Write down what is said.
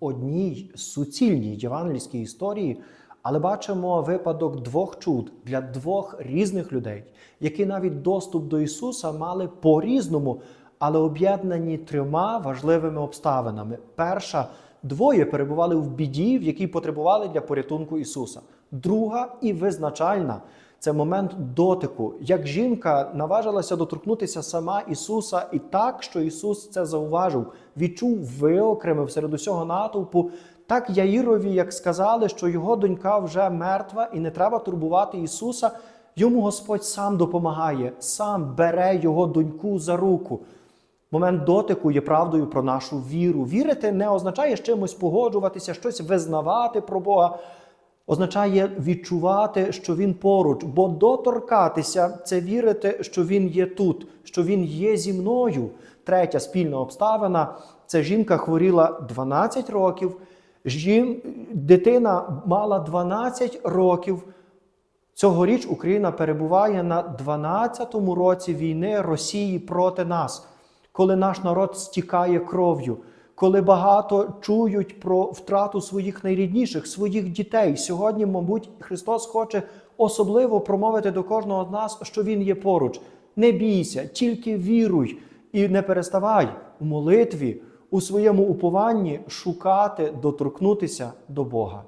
одній суцільній євангельській історії, але бачимо випадок двох чуд для двох різних людей, які навіть доступ до Ісуса мали по-різному, але об'єднані трьома важливими обставинами. Перша двоє перебували в біді, в якій потребували для порятунку Ісуса. Друга і визначальна це момент дотику, як жінка наважилася доторкнутися сама Ісуса, і так, що Ісус це зауважив, відчув, виокремив серед усього натовпу. Так Яїрові, як сказали, що його донька вже мертва і не треба турбувати Ісуса, йому Господь сам допомагає, сам бере його доньку за руку. Момент дотику є правдою про нашу віру. Вірити не означає з чимось погоджуватися, щось визнавати про Бога. Означає відчувати, що Він поруч, бо доторкатися це вірити, що Він є тут, що Він є зі мною. Третя спільна обставина це жінка хворіла 12 років, жін... дитина мала 12 років. Цьогоріч Україна перебуває на 12-му році війни Росії проти нас, коли наш народ стікає кров'ю, коли багато чують про втрату своїх найрідніших, своїх дітей. Сьогодні, мабуть, Христос хоче особливо промовити до кожного з нас, що Він є поруч. Не бійся, тільки віруй і не переставай у молитві, у своєму упованні шукати, доторкнутися до Бога.